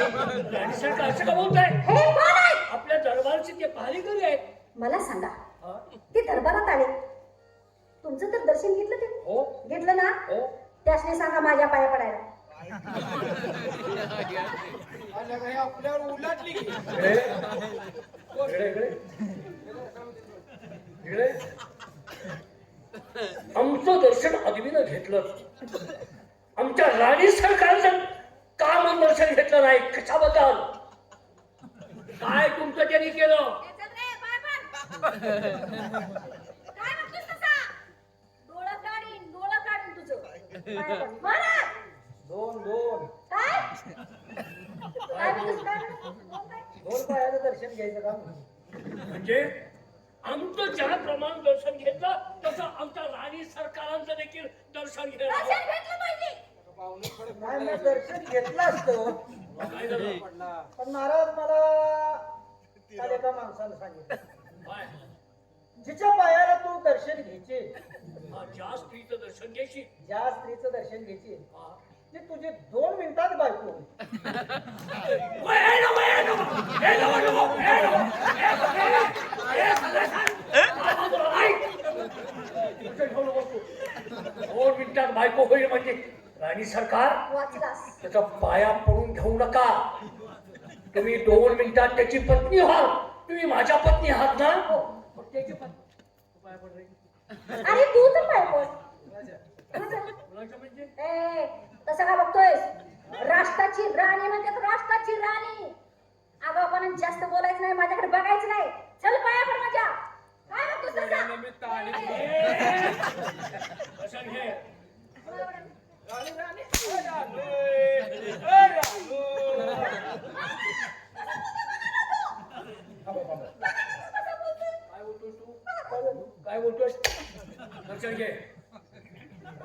असं का बोलताय? हे कोण आहे? आपल्या दरबारचे ते आहेत. मला सांगा. हा? ते दरबारात आले. तुमचं तर दर्शन घेतलं ते? हो. घेतलं ना? हो. त्यासने सांगा माझ्या पाया पडायला. आपल्यावर उलटली की इकडे. इकडे इकडे. इकडे. आमचं दर्शन अदबीनं घेतलं आमच्या राणी सरकारचं दर्शन घेतलं नाही. कशाबद्दल? काय तुमचं त्यांनी केलं? काय म्हणतोस तसा? डोळं काढीन डोळं काढीन तुझं. पाया पड. महाराज दोन दोन पायाचं दर्शन घ्यायचं का म्हणजे आमचं ज्याप्रमाणे दर्शन घेतलं तसं आमच्या राणी सरकारांचं देखील दर्शन दर्शन घेतलं नाही मी दर्शन घेतलं असतं पण महाराज मला काल एका माणसानं सांगितलं काय? जिच्या पायाला तू दर्शन घ्यायचे हा, ज्या स्त्रीचं दर्शन घ्यायची ज्या स्त्रीचं दर्शन घ्यायचे हा. ती तुझी दोन मिनिटात बायको होईल. वय नको, वय नको. नको, नको, नको. सगळं सांग. ऐक. तुझं तू. दोन मिनिटात बायको होईल म्हणजे राणी सरकार वाचलास. त्याचा पाया पडून घेऊ नका. तुम्ही दोन मिनिटात त्याची पत्नी व्हा तुम्ही माझ्या पत्नी आहात ना? मग त्याची पत्नी. तू पाया पड रे. अरे तू तर पाय पड. म्हणजे? ए तसं का बघतोयस? राष्ट्राची राणी म्हणजे राष्ट्राची राणी. अगं आपण जास्त बोलायचं नाही माझ्याकडे बघायचं नाही. चल पाया पड माझ्या. काय बघतोस तसा? ए, कशा घे काय बोलतोस तू काय बोलतोस दर्शन घे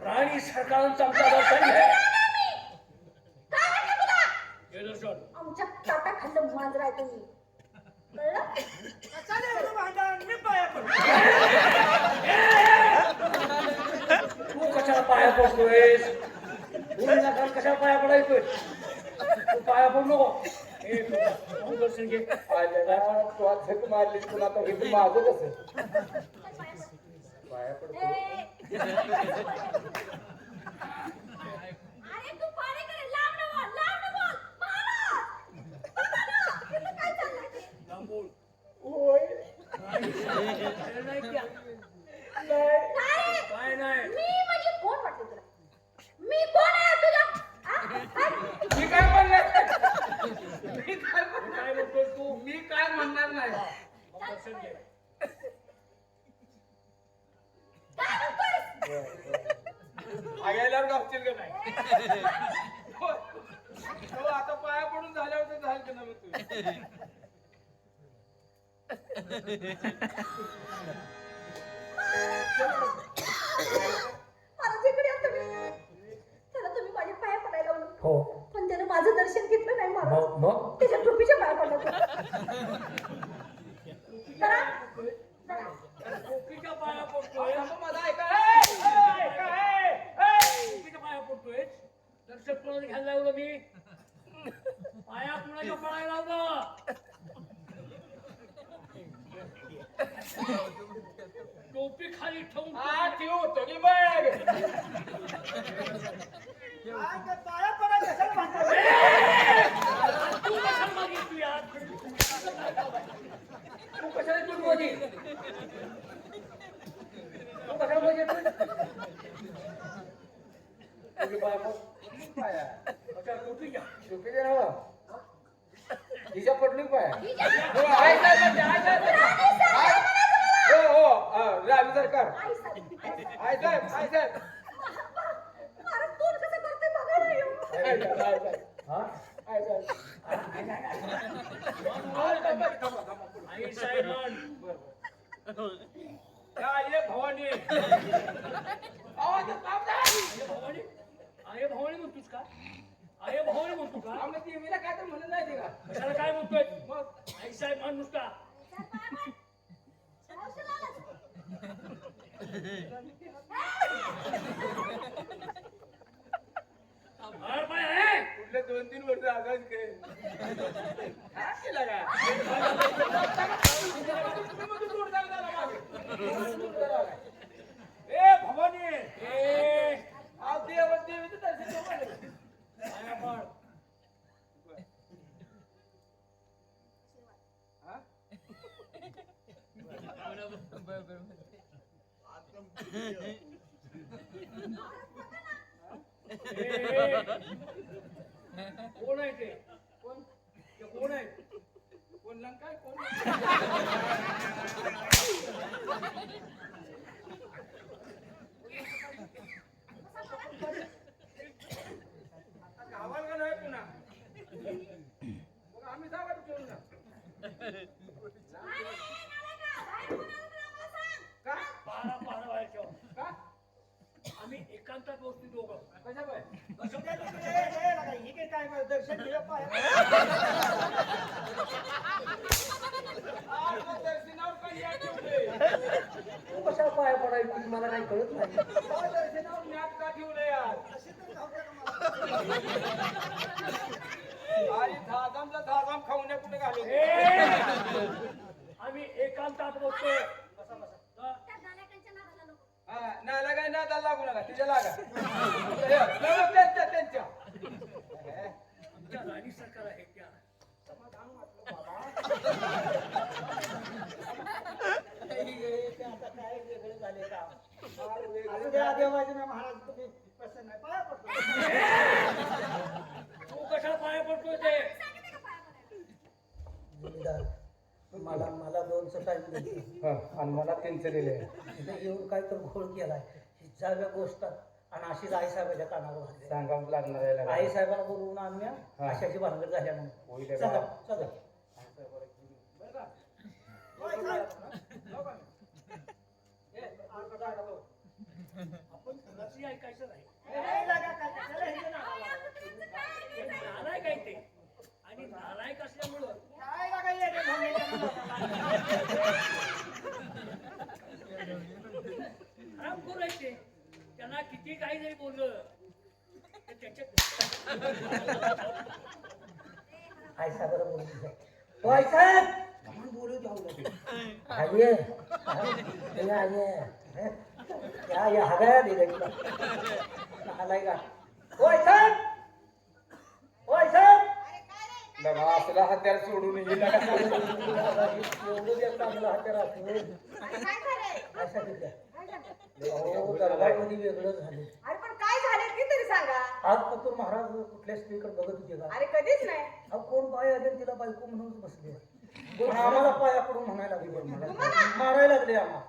राणी सरकारांचं आमचा दर्शन घे काय म्हटलं तुला घे दर्शन आमच्या ताटाखाललं मांजर आहे तुम्ही कळलं? तू कशाला पाया पडतोयस? तू नका कशाला पाया पडायचोय? तू पाया पडू नको. ए, तू- तू दर्शन घे. तू आज झक मारली तुला तर हे माझं कसं पाया पडतो ए. अरे तू पाणी करे लांब न बोल लांब न बोल महाराज बाबा, इथं काय चाललंय ते? लांब बोल. होय अरे नाही काय? नाही मी म्हणजे कोण तुला मी कोण आहे तुझ्या मी काय म्हणणार मी काय तू मी काय म्हणणार नाही गावतील का नाही हो, आता पाया पडून झाल्यावर तर झालं का ना तू या तुम्ही. त्याला तुम्ही माझ्या पाया पडायला लावलं हो. पण त्यानं माझं दर्शन घेतलं नाही महाराज. मग मग? त्याच्या पाया पडला तो. जरा जरा टोपीच्या पाया पडतोय आता माझा ऐका ए, ए, ऐका, ए, ए. टोपीच्या पाया पडतोय दर्शन कोणाला घ्यायला लावलं मी पाया कुणाच्या पडायला लावलं टोपी खाली ठेवून हा ठेव तो की बघ पाया पडा कशाला म्हणतात? तू कशाला मागितली तू कशाला तू मोदी तू कशाला मागितली टोपी पाया पड. पाया. अच्छा, टोपी घ्या टोपी दे ना हो. हिच्या पडली पाया हो, आहे साहेब. आहे. हो हो हा, रावी सरकार आई साहेब ना. हा. आई साहेब. या, ये भवानी आवाज येत नाही. आये भवानी आये भवानी म्हणतोस का आये भवानी म्हणतो का? देवीला काय तर म्हणत नाही ते का? कशाला काय म्हणतोय? मग आई साहेब म्हण नुसता. अरे बाय, दोन तीन वर्ष काय? केला का? तुम्ही जोरदार झाला मागे. जोरदार आला. ए भवानी! ए, अहो, देव देवीचं दर्शन घेऊ आले. पाया पड. हा? ए, ए. कोण आहे ते? कोण? ते कोण आहे? कोण लंका कोण आता गावाला गेलो आहे पुन्हा मग आम्ही जागा ठेवू ना का बारा बारा व्हायच्या का आम्ही एकांतात बसतो दोघं कशा बाय दर्शनावर काही या ठेवलंय तू कशा पाया पडायची मला काही कळत नाही! आम्ही एकांतात बसतोय हा? हा नाला काय नादाला लागू नका तिच्या लागा. तू कशा पाया पडतोय ते? जोडीदार, मला मला दोनचं हा, आणि मला त्यांचं इथे येऊन काय तर घोळ केलाय. ही जाव्या गोष्ट. आणि अशीच आई साहेबाच्या कानावर. सांगावं लागणार आहे. आई साहेबाला बोलवून आणल्या हा. अशाची भानगड झाल्या म्हणून. चला. चला. आपण कुणाची ऐकायचं नाही हे नालायक आहे ते आणि नालायक असल्यामुळं हरामखोर आहे ते त्यांना किती काही जरी बोललं तर बोलू द्या ये. ये, ये. हे? हगाया दिल्या तिला आलाय का? आई साहेब! आई साहेब! लगा असला हत्यार सोडून लगा. एवढं हत्यार? अहो, दरबारमध्ये वेगळं झाले अरे पण काय झालं ते तरी सांगा. आज पतूर महाराज कुठल्या स्त्रीकडे बघत होते का? अरे कधीच नाही. अहो कोण बाय आले तिला बायको म्हणून बसले आम्हाला पाया पडून म्हणायला लागले. मला मारायला लागले आम्हाला.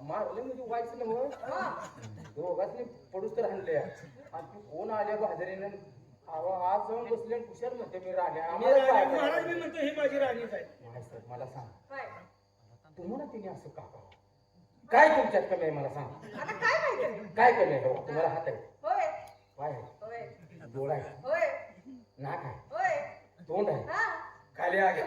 मारले म्हणजे व्हायचं नव्हतं दोघांनी पडूच तर आणले आणि तू कोण आले बाजारीनं? अहो, आज जाऊन बसले कुशाल म्हणते मी राण्या महाराज मी? म्हणतो ही माझी राणीच आहे नाही सर, मला सांग. काय? तुम्हाला तिने असं का? काय तुमच्यात कमी आहे मला सांग. काय कमी आहे? हो? तुम्हाला हात आहे. होय. पाय आहे. होय. डोळा आहे. होय. नाक आहे. तोंड आहे. हा. खाली आगे.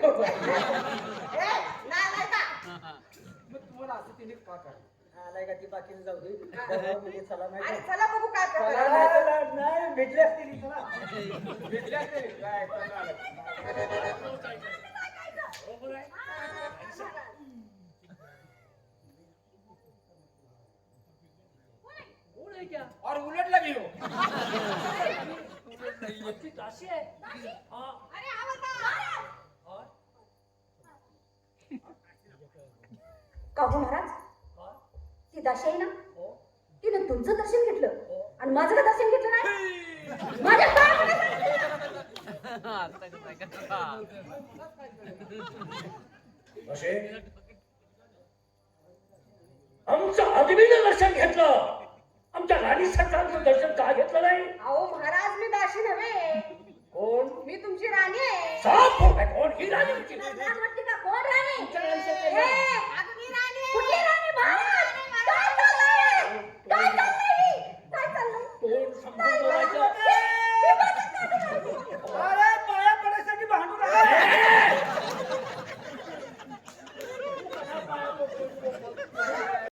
मग तुम्हाला असं तिने का करावं? आलाय का ती बाकीचं जाऊ दे दरबारमध्ये चला नाही अरे? चला बघू काय चला, नाही. तर- नाही भेटली असतील चला भेटल्या तरी काय करणार? और उलटला आमची दासी आहे हा अरे हा. हा का हो महाराज? हा ती दाशी आहे ना? हो. तिने तुमचं दर्शन घेतलं. आणि माझं का दर्शन घेतलं नाही? माझ्या आमचं आदमीनं दर्शन घेतलं. आमच्या राणी सरकारचं दर्शन का घेतलं नाही? अहो महाराज मी दाशी नव्हे. कोण? मी तुमची राणी आहे. कोण? ही राणी कोण?